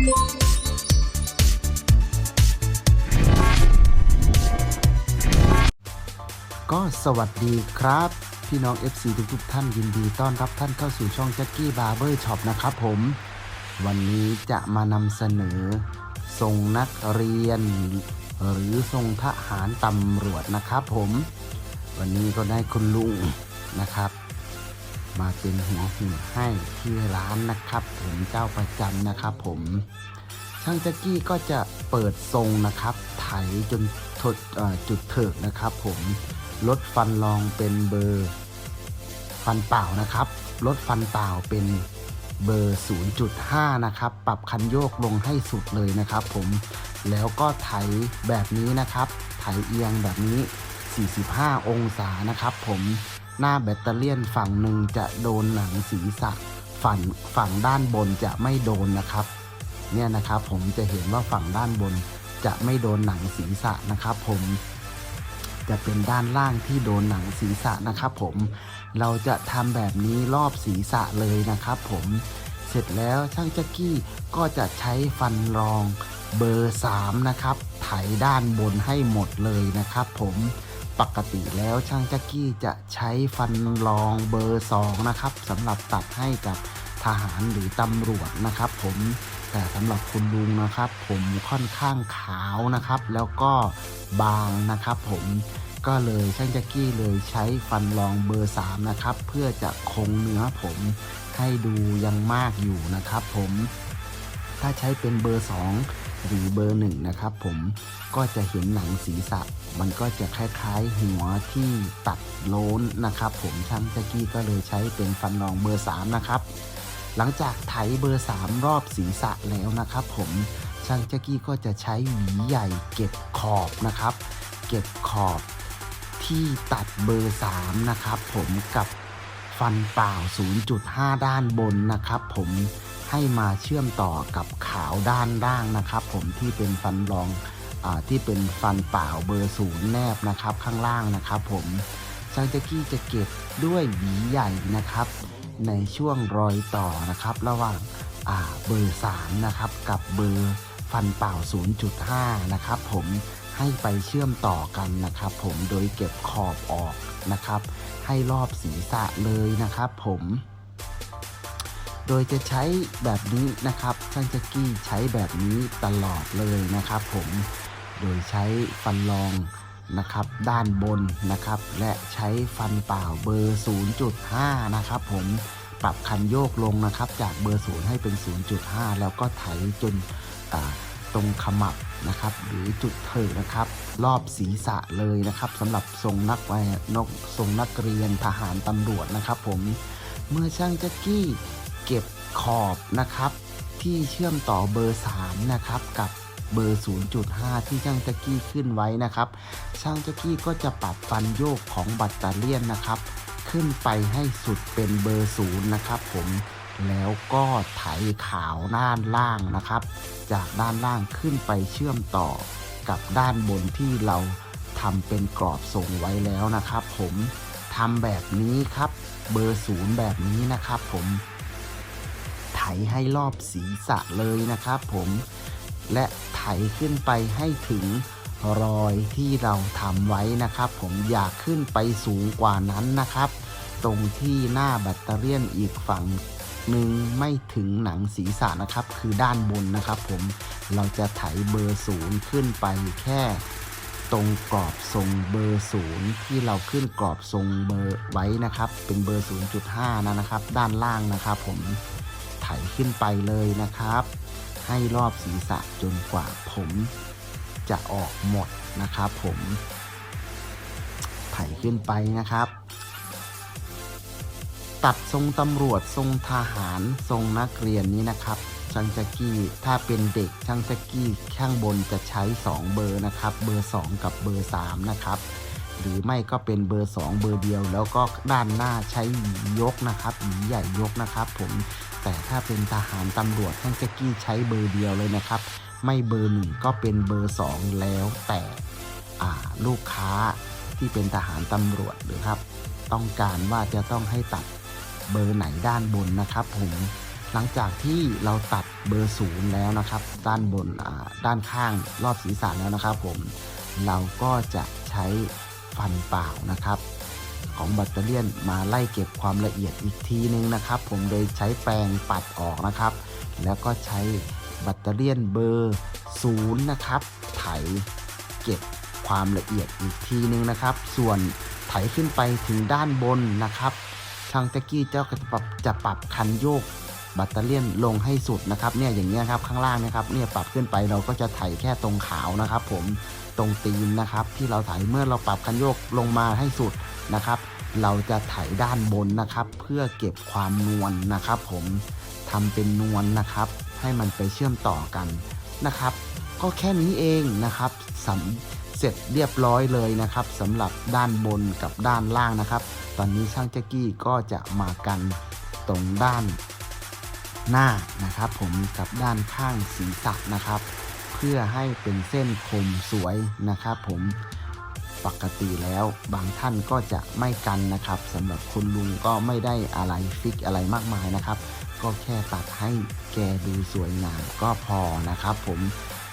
ก็สวัสดีครับ พี่น้อง FC ทุกทุกท่านยินดีต้อนรับท่านเข้าสู่ช่องแจ็คกี้บาร์เบอร์ช็อปนะครับผม วันนี้จะมานำเสนอทรงนักเรียน หรือทรงทหารตำรวจนะครับผม วันนี้ก็ได้คุณลุงนะครับ มาเป็นหัวหุ่นให้ที่ร้านนะครับ ผมเจ้าประจำนะครับ ผมช่างแจ็กกี้ก็จะเปิดทรงนะครับ ไถจนทดจุดเถิกนะครับ ผมลดฟันรองเป็นเบอร์ ฟันเปล่านะครับลดฟันเปล่าเป็นเบอร์ 0.5 นะครับ ปรับคันโยกลงให้สุดเลยนะครับ ผม แล้วก็ไถแบบนี้นะครับ ไถเอียงแบบนี้ 45 องศานะครับ ผม หน้าแบตเตอรี่ยนฝั่งหนึ่งจะโดนหนังศีรษะฝั่งฝั่งด้านบนจะไม่โดนนะครับ เนี่ยนะครับผมจะเห็นว่าฝั่งด้านบนจะไม่โดนหนังศีรษะนะครับ ผมจะเป็นด้านล่างที่โดนหนังศีรษะนะครับผมเราจะทำแบบนี้รอบศีรษะเลยนะครับ ผมเสร็จแล้วช่างจักกี้ก็จะใช้ฟันรองเบอร์ 3 นะครับ ไถด้านบนให้หมดเลยนะครับผม ปกติแล้วช่างจักกี้จะใช้ฟันรองเบอร์ 2 นะครับสำหรับตัดให้กับทหารหรือตำรวจนะครับ ผมแต่สำหรับคุณลุงนะครับ ผมค่อนข้างขาวนะครับ แล้วก็บางนะครับ ผมก็เลยช่างแจ็กกี้เลยใช้ฟันรองเบอร์ 3 นะครับ เพื่อจะคงเนื้อผมให้ดูยังมากอยู่นะครับ ผมถ้าใช้เป็นเบอร์ 2 หรือเบอร์1นะครับผมก็จะเห็นหนังศีรษะ มันก็จะคล้ายๆ หัวที่ตัดโล้นนะครับผมช่างแจ็กกี้ก็เลยใช้เป็นฟันรองเบอร์3นะครับหลังจากไถเบอร์ 3 รอบศีรษะแล้วนะครับผมช่างแจ็กกี้ก็จะใช้หวีใหญ่เก็บขอบนะครับ เก็บขอบที่ตัดเบอร์ 3 นะครับผมกับฟันเปล่า 0.5 ด้านบนนะครับผม ให้มาเชื่อมต่อกับขาวด้านล่างนะครับ ผมที่เป็นฟันรองอที่เป็นฟันเปล่าเบอร์ศูนย์แนบนะครับข้างล่างนะครับผมช่างแจ็กกี้จะเก็บด้วยหวีใหญ่นะครับ ในช่วงรอยต่อนะครับ ระหว่างาเบอร์3นะครับกับเบอร์ฟันเปล่า 0.5 นะครับผมให้ไปเชื่อมต่อกันนะครับผมโดยเก็บขอบออกนะครับ ให้รอบศีรษะเลยนะครับผม โดยจะใช้แบบนี้นะครับช่างจ็กกี้ใช้แบบนี้ตลอดเลยนะครับผมโดยใช้ฟันรองนะครับด้านบนนะครับ และใช้ฟันเปล่าเบอร์ 0.5 นะครับผมปรับคันโยกลงนะครับ จากเบอร์ 0 ให้เป็น 0.5 แล้วก็ไถจนตรงขมับนะครับ หรือจุดเถิดนะครับ รอบศีรษะเลยนะครับสำหรับทรงนักวัยนกทรงนักเรียนทหารตำรวจนะครับ ผมเมื่อช่างแจ็กกี้ เก็บขอบนะครับ ที่เชื่อมต่อเบอร์ 3 นะครับกับเบอร์ 0.5 ที่ช่างจ็กกี้ขึ้นไว้นะครับ ช่างจ็กกี้ก็จะปรับฟันโยกของบัตเตอเลียนนะครับ ขึ้นไปให้สุดเป็นเบอร์ 0 นะครับผมแล้วก็ไถขาวด้านล่างนะครับ จากด้านล่างขึ้นไปเชื่อมต่อกับด้านบนที่เราทำเป็นกรอบทรงไว้แล้วนะครับ ผมทำแบบนี้ครับ เบอร์0แบบนี้นะครับ ผม ให้รอบศีรษะเลยนะครับผมและไถขึ้นไปให้ถึงรอยที่เราทำไว้นะครับ ผมอยากขึ้นไปสูงกว่านั้นนะครับ ตรงที่หน้าแบตเตอรี่อีกฝั่งหนึ่งไม่ถึงหนังศีรษะนะครับ คือด้านบนนะครับ ผมเราจะไถเบอร์ศูนย์ขึ้นไปแค่ ตรงกรอบทรงเบอร์ศูนย์ที่เราขึ้นกรอบทรงเบอร์ไว้นะครับ เป็นเบอร์ 0.5นะนะครับ ด้านล่างนะครับ ผม ถขึ้นไปเลยนะครับ ให้รอบศีรษะจนกว่าผมจะออกหมดนะครับผมไถขึ้นไปนะครับ ตัดทรงตำรวจทรงทหารทรงนักเรียนนี้นะครับช่างจ็กกี้ถ้าเป็นเด็กช่างจ็กกี้ข้างบนจะใช้ 2 เบอร์นะครับ เบอร์ 2 กับเบอร์ 3 นะครับ หรือไม่ก็เป็นเบอร์ 2 เบอร์เดียว แล้วก็ด้านหน้าใช้ยกนะครับหวีใหญ่ยกนะครับ ผม แต่ถ้าเป็นทหารตำรวจช่างแจ็กกี้ใช้เบอร์เดียวเลยนะครับ ไม่เบอร์หนึ่งก็เป็นเบอร์2แล้วแต่ลูกค้าที่เป็นทหารตำรวจหรือครับ ต้องการว่าจะต้องให้ตัดเบอร์ไหนด้านบนนะครับผมหลังจากที่เราตัดเบอร์ศูนย์แล้วนะครับ ด้านบนด้านข้างรอบศีรษะแล้วนะครับ ผมเราก็จะใช้ฟันเปล่านะครับ ของแบตเตอรี่มาไล่เก็บความละเอียดอีกทีนึงนะครับ ผมโดยใช้แปรงปัดออกนะครับ แล้วก็ใช้แบตเตอรี่เบอร์ศูนย์นะครับไถเก็บความละเอียดอีกทีนึงนะครับ ส่วนไถขึ้นไปถึงด้านบนนะครับช่างแจ็กกี้เจ้าก็จะปรับจะปรับคันโยกแบตเตอรี่ลงให้สุดนะครับเนี่ยอย่างเงี้ยครับข้างล่างนะครับเนี่ยปรับขึ้นไปเราก็จะไถแค่ตรงขาวนะครับ ผมตรงตีนนะครับ ที่เราไถเมื่อเราปรับคันโยกลงมาให้สุด นะครับ เราจะไถด้านบนนะครับ เพื่อเก็บความนวลนะครับ ผมทำเป็นนวลนะครับ ให้มันไปเชื่อมต่อกันนะครับ ก็แค่นี้เองนะครับสำเสร็จเรียบร้อยเลยนะครับสำหรับด้านบนกับด้านล่างนะครับ ตอนนี้ช่างแจ็กกี้ก็จะมากันตรงด้านหน้านะครับ ผมกับด้านข้างศีรษะนะครับ เพื่อให้เป็นเส้นคมสวยนะครับ ผม ปกติแล้วบางท่านก็จะไม่กันนะครับสำหรับคุณลุงก็ไม่ได้อะไรฟิกอะไรมากมายนะครับ ก็แค่ตัดให้แกดูสวยงามก็พอนะครับ ผม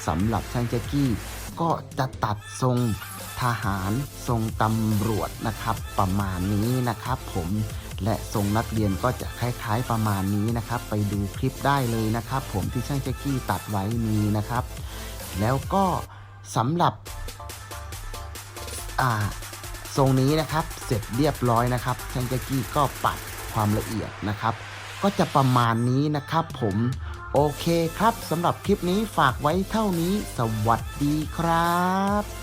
สำหรับช่างแจ็กกี้ก็จะตัดทรงทหารทรงตำรวจนะครับ ประมาณนี้นะครับ ผมและทรงนักเรียนก็จะคล้ายๆประมาณนี้นะครับ ไปดูคลิปได้เลยนะครับ ผมที่ช่างแจ็กกี้ตัดไว้มีนะครับ แล้วก็สำหรับ ทรงนี้นะครับเสร็จเรียบร้อยนะครับแทงแจ็กกี้ก็ปัดความละเอียดนะครับ ก็จะประมาณนี้นะครับผมโอเคครับสำหรับคลิปนี้ฝากไว้เท่านี้ สวัสดีครับ